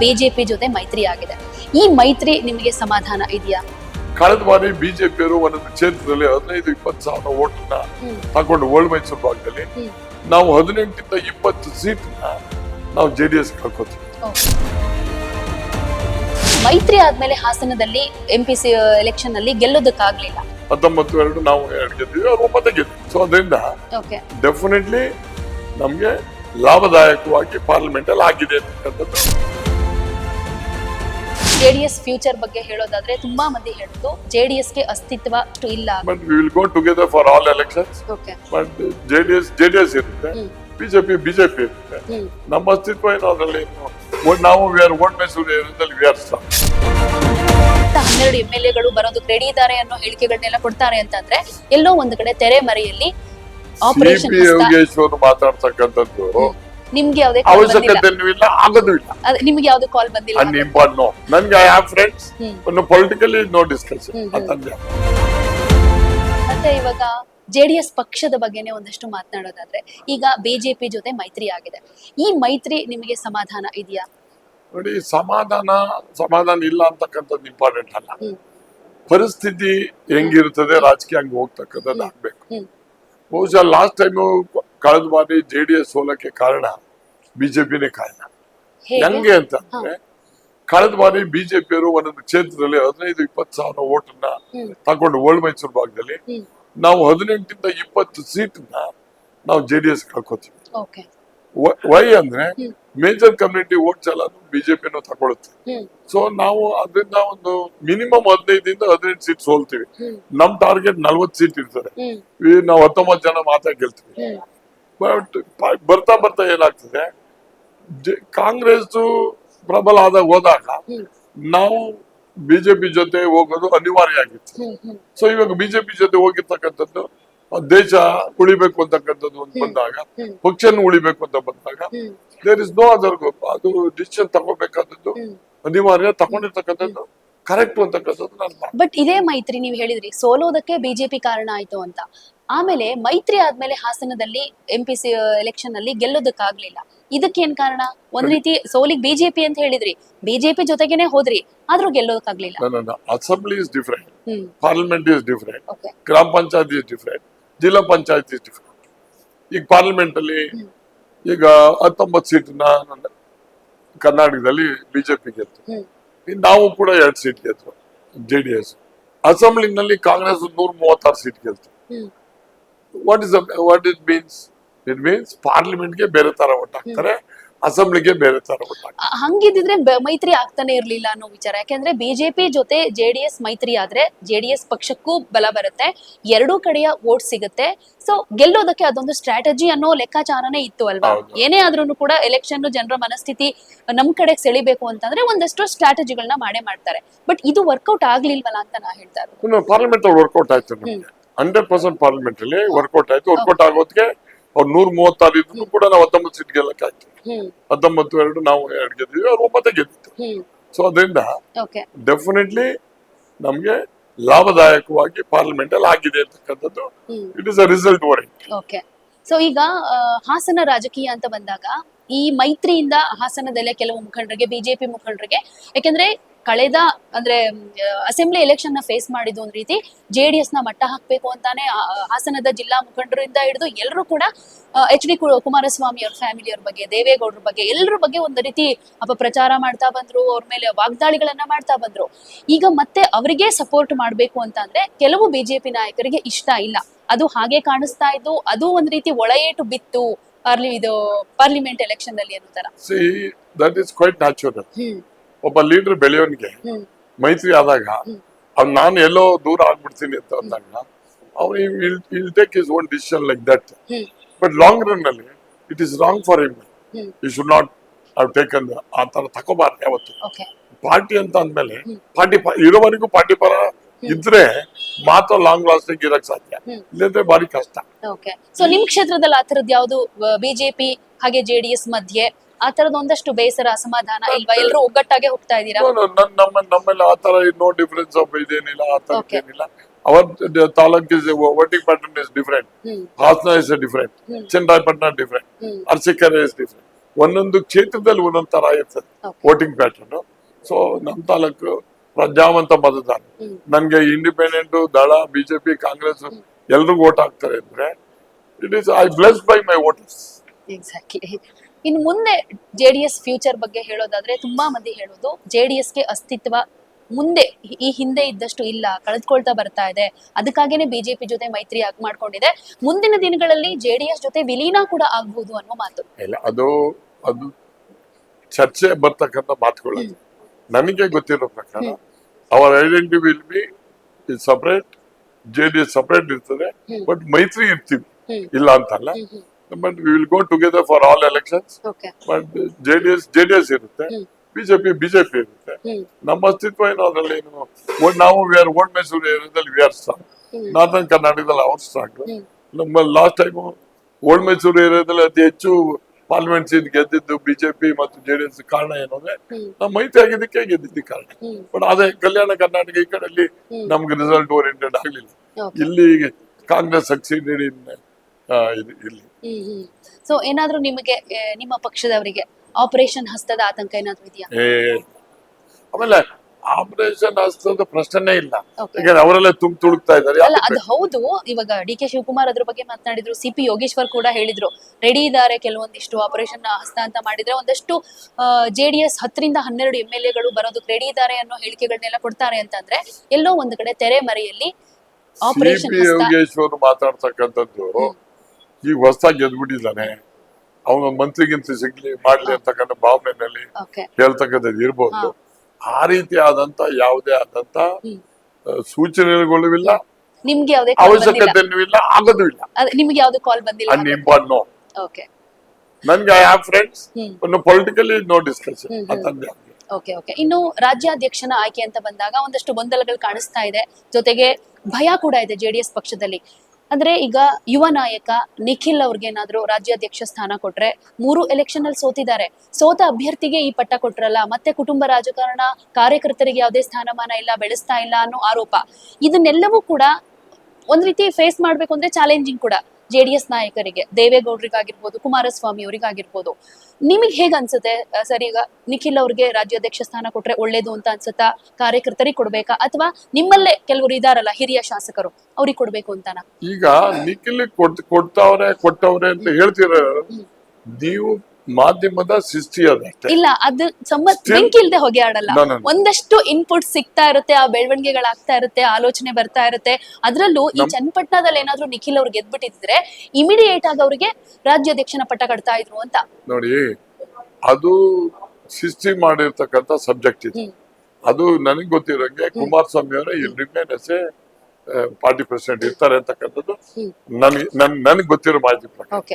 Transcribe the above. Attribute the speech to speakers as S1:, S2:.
S1: BJP ಜೊತೆ ಮೈತ್ರಿ ಆಗಿದೆ. ಈ ಮೈತ್ರಿ ನಿಮಗೆ ಸಮಾಧಾನ ಇದೆಯಾ?
S2: ಕಳೆದ ಬಾರಿ ಬಿಜೆಪಿಯವರು ಒಂದೊಂದು ಕ್ಷೇತ್ರದಲ್ಲಿ ಹದಿನೈದು ಇಪ್ಪತ್ತು ಸಾವಿರ ಓಟನ್ನ
S1: ಹ್ಮ್.
S2: ತಗೊಂಡು ಓಲ್ಡ್ ಮೈಸೂರು ಭಾಗದಲ್ಲಿ. ನಾವು ಹದಿನೆಂಟರಿಂದ ಇಪ್ಪತ್ತು ಸೀಟ್ ನಾವು ಜೆ ಡಿ ಎಸ್ ಕಳ್ಕೊತೀವಿ.
S1: ಮೈತ್ರಿ ಆದ್ಮೇಲೆ ಹಾಸನದಲ್ಲಿ ಎಂ ಪಿ ಸಿ ಎಲೆಕ್ಷನ್ ಅಲ್ಲಿ ಗೆಲ್ಲೋದಕ್ಕಾಗ್ಲಿಲ್ಲ.
S2: ಹತ್ತೊಂಬತ್ತು ಎರಡು ನಾವು ಎರಡು ಗೆದ್ದಿವಿ ಅವರು ಒಂಬತ್ತು ಗೆದ್ದಿವಿ ಸೊ ಅದರಿಂದ ಡೆಫಿನೆಟ್ಲಿ ನಮ್ಗೆ ಲಾಭದಾಯಕವಾಗಿ ಪಾರ್ಲಿಮೆಂಟ್ ಅಲ್ಲಿ ಆಗಿದೆ ಅಂತಕ್ಕಂಥದ್ದು.
S1: ಜೆಡಿಎಸ್ ಫ್ಯೂಚರ್ ಬಗ್ಗೆ ಹೇಳೋದಾದ್ರೆ ತುಂಬಾ ಮಂದಿ ಹೇಳಿದ್ದು ಜೆಡಿಎಸ್ಗೆ ಅಸ್ತಿತ್ವ ಅಷ್ಟು ಇಲ್ಲ.
S2: But we will go together for all elections
S1: okay
S2: but J D S J D S ಇರುತ್ತೆ. ಬಿಜೆಪಿ ಬಿಜೆಪಿ ಇರುತ್ತೆ ನಮ್ಮ ಅಸ್ತಿತ್ವ ಏನು ಅದರಲ್ಲಿ ನಾವು ವಿ ಆರ್ ಓಟ್ ಮೈಸೂರು ಏರಿಯಾದಲ್ಲಿ ವಿ ಆರ್
S1: ಹನ್ನೆರಡು ಎಂ ಎಲ್ ಎಗಳು ಬರೋದು ರೆಡಿ ಇದ್ದಾರೆ ಅನ್ನೋ ಹೇಳಿಕೆಗಳನ್ನೆಲ್ಲ ಕೊಡ್ತಾರೆ ಅಂತಂದ್ರೆ ಎಲ್ಲೋ ಒಂದ್ ಕಡೆ ತೆರೆ ಮರೆಯಲ್ಲಿ ಆಪರೇಷನ್
S2: ಮಾತಾಡ್ತಕ್ಕಂಥದ್ದು
S1: ನಿಮ್ಗೆ ಯಾವುದೇ ಕಾಲ್ ಬಂದಿಲ್ಲ.
S2: ಅವಶ್ಯಕತೆ ಇಲ್ಲ ಆಗೋದು ಇಲ್ಲ.
S1: ನಿಮ್ಗೆ ಯಾವುದೇ ಕಾಲ್ ಬಂದಿಲ್ಲ
S2: ಅನ್ ಇಂಪಾರ್ಟ್ ನೋ ನನ್ಗೆ ಐ ಹ್ಯಾವ್ ಫ್ರೆಂಡ್ಸ್
S1: ಒಂದು
S2: ಪೊಲಿಟಿಕಲಿ ನೋ ಡಿಸ್ಕಷನ್. ಅಂತಂದ್ರೆ
S1: ಮತ್ತೆ ಇವಾಗ ಜೆಡಿಎಸ್ ಪಕ್ಷದ ಬಗ್ಗೆನೆ ಒಂದಷ್ಟು ಮಾತನಾಡೋದಾದ್ರೆ ಈಗ ಬಿಜೆಪಿ ಜೊತೆ ಮೈತ್ರಿ ಆಗಿದೆ. ಈ ಮೈತ್ರಿ ನಿಮಗೆ ಸಮಾಧಾನ ಇದೆಯಾ?
S2: ನೋಡಿ ಸಮಾಧಾನ ಸಮಾಧಾನ ಇಲ್ಲ ಅಂತಕ್ಕಂಥದ್ದು ಇಂಪಾರ್ಟೆಂಟ್ ಅಲ್ಲ. ಪರಿಸ್ಥಿತಿ ಹೆಂಗಿರ್ತದೆ ರಾಜಕೀಯ ಹಂಗೆ ಹೋಗ್ತಕ್ಕಂಥದ್ದು ಆಗ್ಬೇಕು. ಬಹುಶಃ ಲಾಸ್ಟ್ ಟೈಮ್ ಕಳೆದ ಬಾರಿ ಜೆ ಡಿ ಎಸ್ ಸೋಲಕ್ಕೆ ಕಾರಣ ಬಿಜೆಪಿನೇ ಕಾರಣ.
S1: ಹೆಂಗೆ?
S2: ಅಂತ ಅಂದ್ರೆ ಕಳೆದ ಬಾರಿ ಬಿಜೆಪಿಯವರು ಒಂದೊಂದು ಕ್ಷೇತ್ರದಲ್ಲಿ ಹದಿನೈದು ಇಪ್ಪತ್ತು ಸಾವಿರ ಓಟನ್ನ. ತಗೊಂಡು ಓಲ್ಡ್ ಮೈಸೂರು ಭಾಗದಲ್ಲಿ. ನಾವು ಹದಿನೆಂಟರಿಂದ ಇಪ್ಪತ್ತು ಸೀಟ್ನ ನಾವು ಜೆ ಡಿ ಎಸ್ ಕಳ್ಕೊತೀವಿ. ವ- ಅಂದ್ರೆ. ಮೇಜರ್ ಕಮ್ಯುನಿಟಿ ಓಟ್ಸ್ ಎಲ್ಲ ಬಿಜೆಪಿನೂ ತಗೊಳುತ್ತೆ. ಸೊ ನಾವು ಅದರಿಂದ ಒಂದು ಮಿನಿಮಮ್ ಹದಿನೈದಿಂದ ಹದಿನೆಂಟು ಸೀಟ್ ಸೋಲ್ತೀವಿ. ನಮ್ ಟಾರ್ಗೆಟ್ ನಲ್ವತ್ತು ಸೀಟ್ ಇರ್ತದೆ. ನಾವು ಹತ್ತೊಂಬತ್ತು ಜನ ಮಾತಾಡ್ ಗೆಲ್ತೀವಿ. ಬಟ್ ಬರ್ತಾ ಬರ್ತಾ ಏನಾಗ್ತದೆ? ಕಾಂಗ್ರೆಸ್ ಪ್ರಬಲ ಆದಾಗ ಹೋದಾಗ ನಾವು ಬಿಜೆಪಿ ಜೊತೆ ಹೋಗೋದು ಅನಿವಾರ್ಯ ಆಗಿತ್ತು. ಸೊ ಇವಾಗ ಬಿಜೆಪಿ ಜೊತೆ ಹೋಗಿರ್ತಕ್ಕಂಥದ್ದು ಆ ದೇಶ ಉಳಿಬೇಕು ಅಂತಕ್ಕಂಥದ್ದು ಅಂತ ಬಂದಾಗ ಪಕ್ಷನ್ ಉಳಿಬೇಕು ಅಂತ ಬಂದಾಗ ದೇರ್ ಇಸ್ ನೋ ಅದರ್ ಅದು ಡಿಸಿಷನ್ ತಗೋಬೇಕಾದದ್ದು ಅನಿವಾರ್ಯ ತಗೊಂಡಿರ್ತಕ್ಕಂಥದ್ದು ಕರೆಕ್ಟ್ ಅಂತಕ್ಕಂಥದ್ದು ನಾನು
S1: ಬಟ್ ಇದೇ ಮೈತ್ರಿ ನೀವು ಹೇಳಿದ್ರಿ ಸೋಲೋದಕ್ಕೆ ಬಿಜೆಪಿ ಕಾರಣ ಆಯ್ತು ಅಂತ. ಆಮೇಲೆ ಮೈತ್ರಿ ಆದ್ಮೇಲೆ ಹಾಸನದಲ್ಲಿ ಎಂ ಪಿ ಸಿ ಎಲೆಕ್ಷನ್ ಅಲ್ಲಿ ಗೆಲ್ಲೋದಕ್ಕಾಗ್ಲಿಲ್ಲ. ಇದಕ್ಕೇನ್ ಕಾರಣ? ಒಂದ್ ರೀತಿ ಸೋಲಿಗ್ ಬಿಜೆಪಿ ಅಂತ ಹೇಳಿದ್ರಿ. ಬಿಜೆಪಿ ಜೊತೆಗೇನೆ ಹೋದ್ರಿ ಆದ್ರೂ ಗೆಲ್ಲೋದಕ್ಕಾಗ್ಲಿಲ್ಲ.
S2: Assembly is different parliament is different ಗ್ರಾಮ ಪಂಚಾಯತ್ ಇಸ್ ಡಿಫ್ರೆಂಟ್ ಜಿಲ್ಲಾ ಪಂಚಾಯತ್ ಇಸ್ ಡಿಫ್ರೆಂಟ್ ಈಗ ಪಾರ್ಲಿಮೆಂಟ್ ಅಲ್ಲಿ. ಈಗ ಹತ್ತೊಂಬತ್ತು ಸೀಟ್ನ ಕರ್ನಾಟಕದಲ್ಲಿ ಬಿಜೆಪಿ ಗೆಲ್ತು. ನಾವು ಕೂಡ ಎರಡು ಸೀಟ್ ಗೆದ್ರು ಜೆ ಡಿ ಎಸ್ ಅಸೆಂಬ್ಲಿನಲ್ಲಿ ಕಾಂಗ್ರೆಸ್ ನೂರ ಮೂವತ್ತಾರು seat ಗೆಲ್ತು. What is what it means it means ಪಾರ್ಲಿಮೆಂಟ್ಗೆ ಬೇರೆ ತರ ಓಟ್ ಹಾಕ್ತಾರೆ ಅಸೆಂಬ್ಲಿಗೆ ಬೇರೆ ತರ
S1: ಹಂಗಿದ್ರೆ ಮೈತ್ರಿ ಆಗ್ತಾನೆ ಇರ್ಲಿಲ್ಲ ಅನ್ನೋ ವಿಚಾರ. ಯಾಕೆಂದ್ರೆ ಬಿಜೆಪಿ ಜೊತೆ ಜೆಡಿಎಸ್ ಮೈತ್ರಿ ಆದ್ರೆ ಜೆಡಿಎಸ್ ಪಕ್ಷಕ್ಕೂ ಬಲ ಬರುತ್ತೆ ಎರಡೂ ಕಡೆಯ ವೋಟ್ ಸಿಗುತ್ತೆ. ಸೊ ಗೆಲ್ಲೋದಕ್ಕೆ ಅದೊಂದು ಸ್ಟ್ರಾಟಜಿ ಅನ್ನೋ ಲೆಕ್ಕಾಚಾರನೇ ಇತ್ತು ಅಲ್ವಾ. ಏನೇ ಆದ್ರೂ ಕೂಡ ಎಲೆಕ್ಷನ್ ಜನರ ಮನಸ್ಥಿತಿ ನಮ್ ಕಡೆ ಸೆಳಿಬೇಕು ಅಂತಂದ್ರೆ ಒಂದಷ್ಟು ಸ್ಟ್ರಾಟಜಿಗಳನ್ನ ಮಾಡೇ ಮಾಡ್ತಾರೆ. ಬಟ್ ಇದು ವರ್ಕೌಟ್ ಆಗ್ಲಿಲ್ವಲ್ಲ ಅಂತ ನಾ ಹೇಳ್ತಾ ಇರೋದು.
S2: ಪಾರ್ಲಿಮೆಂಟ್ ವರ್ಕೌಟ್ ಆಯ್ತು ಹಂಡ್ರೆಡ್ ಪರ್ಸೆಂಟ್ ಪಾರ್ಲಿಮೆಂಟ್ ಅಲ್ಲಿ ವರ್ಕೌಟ್ ಆಯ್ತು. ವರ್ಕೌಟ್ ಆಗೋದಕ್ಕೆ ಅವ್ರು ನೂರ ಮೂವತ್ತಾರು ಇದ್ರು ಕೂಡ ನಾವು ಹತ್ತೊಂಬತ್ತು ಸೀಟ್ ಗೆಲ್ಲಕ್ಕೆ ಆಯ್ತು ಹತ್ತೊಂಬತ್ತು ಎರಡು ನಾವು ಎರಡು ಗೆದ್ದೀವಿ ಅವ್ರು ಒಂಬತ್ತೇ ಗೆದ್ದಿತ್ತು ಸೊ ಅದರಿಂದ ಡೆಫಿನೆಟ್ಲಿ ನಮ್ಗೆ ಲಾಭದಾಯಕವಾಗಿ ಪಾರ್ಲಿಮೆಂಟ್ ಅಲ್ಲಿ ಆಗಿದೆ ಅಂತಕ್ಕಂಥದ್ದು it is a result
S1: okay so ಈಗ ಹಾಸನ ರಾಜಕೀಯ ಅಂತ ಬಂದಾಗ ಈ ಮೈತ್ರಿಯಿಂದ ಹಾಸನದಲ್ಲೇ ಕೆಲವು ಮುಖಂಡರಿಗೆ ಬಿಜೆಪಿ ಮುಖಂಡರಿಗೆ ಯಾಕೆಂದ್ರೆ ಕಳೆದ ಅಂದ್ರೆ ಅಸೆಂಬ್ಲಿ ಎಲೆಕ್ಷನ್ನ ಫೇಸ್ ಮಾಡಿದ್ದು ಒಂದ್ ರೀತಿ ಜೆಡಿಎಸ್ನ ಮಟ್ಟ ಹಾಕ್ಬೇಕು ಅಂತಾನೆ ಹಾಸನದ ಜಿಲ್ಲಾ ಮುಖಂಡರಿಂದ ಹಿಡಿದು ಎಲ್ಲರೂ ಕೂಡ ಎಚ್ ಡಿ ಕುಮಾರಸ್ವಾಮಿ ಅವ್ರ ಫ್ಯಾಮಿಲಿ ಅವ್ರ ಬಗ್ಗೆ ದೇವೇಗೌಡರ ಬಗ್ಗೆ ಎಲ್ಲರ ಬಗ್ಗೆ ಒಂದ್ ರೀತಿ ಅಪಪ್ರಚಾರ ಮಾಡ್ತಾ ಬಂದ್ರು ಅವ್ರ ಮೇಲೆ ವಾಗ್ದಾಳಿಗಳನ್ನ ಮಾಡ್ತಾ ಬಂದ್ರು. ಈಗ ಮತ್ತೆ ಅವರಿಗೆ ಸಪೋರ್ಟ್ ಮಾಡ್ಬೇಕು ಅಂತ ಅಂದ್ರೆ ಕೆಲವು ಬಿಜೆಪಿ ನಾಯಕರಿಗೆ ಇಷ್ಟ ಇಲ್ಲ. ಅದು ಹಾಗೆ ಕಾಣಿಸ್ತಾ ಇದ್ದು ಅದು ಒಂದ್ ರೀತಿ ಒಳಏಟು ಬಿತ್ತು ಪಾರ್ಲಿ ಇದು ಪಾರ್ಲಿಮೆಂಟ್ ಎಲೆಕ್ಷನ್ ಅಲ್ಲಿ ಅನ್ನೋ ತರ
S2: ಒಬ್ಬ ಲೀಡರ್ ಬೆಳೆಯೋನಿಗೆ ಮೈತ್ರಿ ಆದಾಗ
S1: ಅವ್
S2: ಅವ್ನು ನಾನು ಎಲ್ಲೋ ದೂರ ಆಗ್ಬಿಡ್ತೀನಿ ಅಂತ ಅಂದಾಗ ಅವ್ನು will take his own decision like that but long run ಅಲ್ಲಿ it is wrong for him.
S1: ಈ
S2: you should not have taken ಆ ತರ ತಗೋಬಾರ್ದು ಯಾವತ್ತು. ಪಾರ್ಟಿ ಅಂತ ಅಂದ್ಮೇಲೆ. ಪಾರ್ಟಿ ಇರೋವರೆಗೂ ಪಾರ್ಟಿ ಪರ ಇದ್ರೆ ಮಾತ್ರ ಲಾಂಗ್ ಲಾಸ್ಟಿಂಗ್ ಇರಕ್ ಸಾಧ್ಯ. ಇಲ್ಲಂದ್ರೆ ಬಾರಿ ಕಷ್ಟ.
S1: ಓಕೆ ಸೊ ನಿಮ್ ಕ್ಷೇತ್ರದಲ್ಲಿ ಆ ತರದ್ ಯಾವ್ದು ಬಿಜೆಪಿ ಹಾಗೆ ಜೆಡಿಎಸ್ ಮಧ್ಯೆ ಆ ತರದ ಒಂದಷ್ಟು ಬೇಸರ ಅಸಮಾಧಾನ ಇಲ್ವಾ? ಎಲ್ಲರೂ ಒಗ್ಗಟ್ಟಾಗೆ ಹೋಗ್ತಾ ಇದ್ದೀರಾ?
S2: ನಮ್ಮ ನಮ್ಮಲ್ಲಿ ಆ ತರ ನೋ ಡಿಫರೆನ್ಸ್ ಆಫ್ ಇದೇನಿಲ್ಲ ಆ ತರ. ಏನಿಲ್ಲ hour taluk is voting pattern is different Hassan is different. Channarayapatna different Arsikere is different ಒಂದೊಂದು ಕ್ಷೇತ್ರದಲ್ಲಿ ಒಂದೊಂದ್ ತರ ಇರ್ತದೆ ವೋಟಿಂಗ್ ಪ್ಯಾಟರ್ನ್ ಸೊ ನಮ್ಮ ತಾಲೂಕು ಪ್ರಜಾವಂತ ಮತದಾರ. ನನಗೆ ಇಂಡಿಪೆಂಡೆಂಟ್ ದಳ ಬಿಜೆಪಿ ಕಾಂಗ್ರೆಸ್ ಎಲ್ರಿಗೂ ವೋಟ್ ಹಾಕ್ತಾರೆ ಅಂದ್ರೆ it is I bless by my voters
S1: exactly ಇನ್ನು ಮುಂದೆ ಜೆ ಡಿ ಎಸ್ ಫ್ಯೂಚರ್ ಬಗ್ಗೆ ಹೇಳೋದಾದ್ರೆ ತುಂಬಾ ಮಂದಿ ಹೇಳೋದು ಜೆ ಡಿ ಎಸ್ಗೆ ಅಸ್ತಿತ್ವ ಮುಂದೆ ಈ ಹಿಂದೆ ಇದ್ದಷ್ಟು ಇಲ್ಲ ಕಳೆದುಕೊಳ್ತಾ ಬರ್ತಾ ಇದೆ. ಅದಕ್ಕಾಗೇನೆ ಬಿಜೆಪಿ ಜೊತೆ ಮೈತ್ರಿ ಆಗಿ ಮಾಡ್ಕೊಂಡಿದೆ. ಮುಂದಿನ ದಿನಗಳಲ್ಲಿ ಜೆ ಡಿ ಎಸ್ ಜೊತೆ ವಿಲೀನ ಕೂಡ ಆಗ್ಬಹುದು ಅನ್ನೋ ಮಾತು.
S2: ಇಲ್ಲ ಅದು ಅದು ಚರ್ಚೆ ಬರ್ತಕ್ಕಂಥ ಮಾತುಗಳು ನನಗೆ ಗೊತ್ತಿರೋ ಪ್ರಕಾರ ಅವರ identity will be separate J D S separate ಇರ್ತದೆ ಬಟ್ ಮೈತ್ರಿ ಇರ್ತೀವಿ. ಇಲ್ಲ ಅಂತಲ್ಲ? But we will go together for all elections but JDS JDS ಇರುತ್ತೆ. ಬಿಜೆಪಿ ಬಿಜೆಪಿ ಇರುತ್ತೆ. ನಮ್ಮ ಅಸ್ತಿತ್ವ ಏನು ಅದರಲ್ಲಿ ಏನು? ನಾವು ವಿ ಆರ್ ಓಲ್ಡ್ ಮೈಸೂರು ಏರಿಯಾದಲ್ಲಿ ವಿ ಆರ್ ಸ್ಟ್ರಾಂಗ್ ನಾರ್ಥನ್ ಕರ್ನಾಟಕದಲ್ಲಿ ಅವ್ರು ಸ್ಟ್ರಾಂಗ್. ನಮ್ಮ ಲಾಸ್ಟ್ ಟೈಮ್ ಓಲ್ಡ್ ಮೈಸೂರು ಏರಿಯಾದಲ್ಲಿ ಅತಿ ಹೆಚ್ಚು ಪಾರ್ಲಿಮೆಂಟ್ ಸೀಟ್ ಗೆದ್ದಿದ್ದು ಬಿಜೆಪಿ ಮತ್ತು ಜೆಡಿಎಸ್ ಕಾರಣ ಏನು ಅಂದ್ರೆ. ನಾವು ಮೈತ್ರಿ ಆಗಿದ್ದಕ್ಕೆ ಗೆದ್ದಿದ್ದ ಕಾರಣ. ಬಟ್ ಅದೇ ಕಲ್ಯಾಣ ಕರ್ನಾಟಕ ಈ ಕಡೆಯಲ್ಲಿ
S1: ಹ್ಮ್.
S2: ನಮ್ಗೆ ರಿಸಲ್ಟ್ ಓರಿಯೆಂಟೆಡ್ ಆಗ್ಲಿಲ್ಲ. ಇಲ್ಲಿ ಕಾಂಗ್ರೆಸ್ ಸಕ್ಸೀಡೆಡ್ ಇನ್ ಇಲ್ಲಿ
S1: ಹ್ಮ್ ಹ್ಮ್. ಸೊ ಏನಾದ್ರೂ ನಿಮಗೆ ಆ, ನಿಮ್ಮ ಪಕ್ಷದವರಿಗೆ ಆಪರೇಷನ್ ಹಸ್ತದ ಆತಂಕ ಏನಾದ್ರೂ ಇದೆಯಾ?
S2: ಏ ಆಮೇಲೆ ಆಪರೇಷನ್ ಹಸ್ತದ ಪ್ರಶ್ನೆ ಇಲ್ಲ.
S1: Okay.
S2: ಯಾಕಂದ್ರೆ ಅವರೆಲ್ಲ ತುಂಬ ತುಳುಕ್ತಾ ಇದ್ದಾರೆ.
S1: ಅಲ್ಲ ಅದು ಹೌದು. ಇವಾಗ ಡಿ ಕೆ ಶಿವಕುಮಾರ್ ಅದ್ರ ಬಗ್ಗೆ ಮಾತನಾಡಿದ್ರು. ಸಿ ಪಿ ಯೋಗೇಶ್ವರ್ ಕೂಡ ಹೇಳಿದ್ರು. ರೆಡಿ ಇದ್ದಾರೆ ಕೆಲವೊಂದಿಷ್ಟು ಆಪರೇಷನ್ ಹಸ್ತ ಅಂತ ಮಾಡಿದ್ರೆ ಒಂದಷ್ಟು ಜೆ ಡಿ ಎಸ್ ಹತ್ತರಿಂದ ಹನ್ನೆರಡು ಎಂ ಎಲ್ ಎಗಳು ಬರೋದಕ್ಕೆ ರೆಡಿ ಇದ್ದಾರೆ ಅನ್ನೋ ಹೇಳಿಕೆಗಳನ್ನೆಲ್ಲ ಕೊಡ್ತಾರೆ ಅಂತಂದ್ರೆ ಎಲ್ಲೋ ಒಂದ್ ಕಡೆ ತೆರೆ ಮರೆಯಲ್ಲಿ
S2: ಸಿ
S1: ಆಪರೇಷನ್
S2: ಪಿ
S1: ಹಸ್ತ
S2: ಯೋಗೇಶ್ವರ್ ಮಾತಾಡ್ತಕ್ಕಂಥದ್ದು ಈಗ ಹೊಸದಾಗಿ ಗೆದ್ಬಿಟ್ಟಿದ್ದಾನೆ ಅವನ ಮಂತ್ರಿಗಿಂತ ಸಿಗ್ಲಿ ಮಾಡ್ಲಿ ಅಂತಕ್ಕಂಥ ಭಾವನೆಯಲ್ಲಿ
S1: ಓಕೆ.
S2: ಹೇಳ್ತಕ್ಕಂಥದ್ದು ಇರ್ಬೋದು. ಆ ರೀತಿ ಆದಂತ ಯಾವುದೇ ಆದಂತ ಸೂಚನೆಗಳು ಇಲ್ಲ
S1: ನಿಮ್ಗೆ
S2: ಅವಶ್ಯಕತೆನೂ ಇಲ್ಲ ಆಗೋದು ಇಲ್ಲ.
S1: ನಿಮ್ಗೆ ಯಾವ್ದು ಕಾಲ್ ಬಂದಿಲ್ಲ?
S2: No
S1: okay.
S2: ನನ್ಗೆ ಐ ಹ್ಯಾವ್ ಫ್ರೆಂಡ್ಸ್
S1: ಒಂದು
S2: politically no discussion.
S1: Okay okay. ಇನ್ನು ರಾಜ್ಯಾಧ್ಯಕ್ಷನ ಆಯ್ಕೆ ಅಂತ ಬಂದಾಗ ಒಂದಷ್ಟು ಗೊಂದಲಗಳು ಕಾಣಿಸ್ತಾ ಇದೆ. ಜೊತೆಗೆ ಭಯ ಕೂಡ ಇದೆ ಜೆಡಿಎಸ್ ಪಕ್ಷದಲ್ಲಿ. ಅಂದ್ರೆ ಈಗ ಯುವ ನಾಯಕ ನಿಖಿಲ್ ಅವ್ರಿಗೇನಾದ್ರೂ ರಾಜ್ಯಾಧ್ಯಕ್ಷ ಸ್ಥಾನ ಕೊಟ್ರೆ ಮೂರು ಎಲೆಕ್ಷನ್ ಅಲ್ಲಿ ಸೋತಿದ್ದಾರೆ. ಸೋತ ಅಭ್ಯರ್ಥಿಗೆ ಈ ಪಟ್ಟ ಕೊಟ್ರಲ್ಲ, ಮತ್ತೆ ಕುಟುಂಬ ರಾಜಕಾರಣ ಕಾರ್ಯಕರ್ತರಿಗೆ ಯಾವುದೇ ಸ್ಥಾನಮಾನ ಇಲ್ಲ, ಬೆಳೆಸ್ತಾ ಇಲ್ಲ ಅನ್ನೋ ಆರೋಪ. ಇದನ್ನೆಲ್ಲವೂ ಕೂಡ ಒಂದ್ ರೀತಿ ಫೇಸ್ ಮಾಡ್ಬೇಕು ಅಂದ್ರೆ ಚಾಲೆಂಜಿಂಗ್ ಕೂಡ. ಜೆ ಡಿ ಎಸ್ ನಾಯಕರಿಗೆ ದೇವೇಗೌಡರಿಗಾಗಿರ್ಬೋದು ಕುಮಾರಸ್ವಾಮಿ ಅವರಿಗಾಗಿರ್ಬೋದು ನಿಮಗೆ ಹೇಗೆ ಅನ್ಸುತ್ತೆ? ಸರ್ ಈಗ ನಿಖಿಲ್ ಅವ್ರಿಗೆ ರಾಜ್ಯಾಧ್ಯಕ್ಷ ಸ್ಥಾನ ಕೊಟ್ರೆ ಒಳ್ಳೇದು ಅಂತ ಅನ್ಸುತ್ತಾ? ಕಾರ್ಯಕರ್ತರಿಗೆ ಕೊಡ್ಬೇಕಾ? ಅಥವಾ ನಿಮ್ಮಲ್ಲೇ ಕೆಲವರು ಇದಾರಲ್ಲ ಹಿರಿಯ ಶಾಸಕರು ಅವ್ರಿಗೆ ಕೊಡ್ಬೇಕು ಅಂತಾನ?
S2: ಈಗ ನಿಖಿಲ್ ಕೊಡ್ತಾವ್ರೆ ಕೊಟ್ಟವ್ರೆ ಅಂತ ಹೇಳ್ತೀರ ನೀವು ಮಾಧ್ಯಮದ ಸೃಷ್ಟಿ ಅದಷ್ಟೇ
S1: ಇಲ್ಲ ಅದು ಸಂಬಂಧ ಬೆಂಕಿ ಇಲ್ದೆ ಹೊಗೆ ಆಡಲ್ಲ.
S2: No, no, no.
S1: ಒಂದಷ್ಟು ಇನ್ಪುಟ್ ಸಿಗ್ತಾ ಇರುತ್ತೆ ಆ ಬೆಳವಣಿಗೆಗಳಾಗ್ತಾ ಇರುತ್ತೆ ಆಲೋಚನೆ ಬರ್ತಾ ಇರುತ್ತೆ. ಅದ್ರಲ್ಲೂ ಈ ಚನ್ನಪಟ್ಟಣದಲ್ಲಿ ಏನಾದ್ರೂ ನಿಖಿಲ್ ಅವ್ರು ಗೆದ್ಬಿಟ್ಟಿದ್ರೆ ಇಮಿಡಿಯೇಟ್ ಆಗಿ ಅವರಿಗೆ ರಾಜ್ಯಾಧ್ಯಕ್ಷನ ಪಟ್ಟ ಕಟ್ತಾ ಇದ್ರು ಅಂತ.
S2: ನೋಡಿ ಅದು ಸೃಷ್ಟಿ ಮಾಡಿರ್ತಕ್ಕಂಥ ಸಬ್ಜೆಕ್ಟ್ ಇದೆ. ಅದು ನನಗೆ ಗೊತ್ತಿರೋಂಗೆ ಕುಮಾರಸ್ವಾಮಿ ಅವರೇ remain as a party president ಇರ್ತಾರೆ ಅಂತಕ್ಕಂಥದ್ದು. ನನಗೆ ನನ್ ನನಗೆ ಗೊತ್ತಿರೋ ಮಾಹಿತಿ ಪ್ರಕಾರ.
S1: ಓಕೆ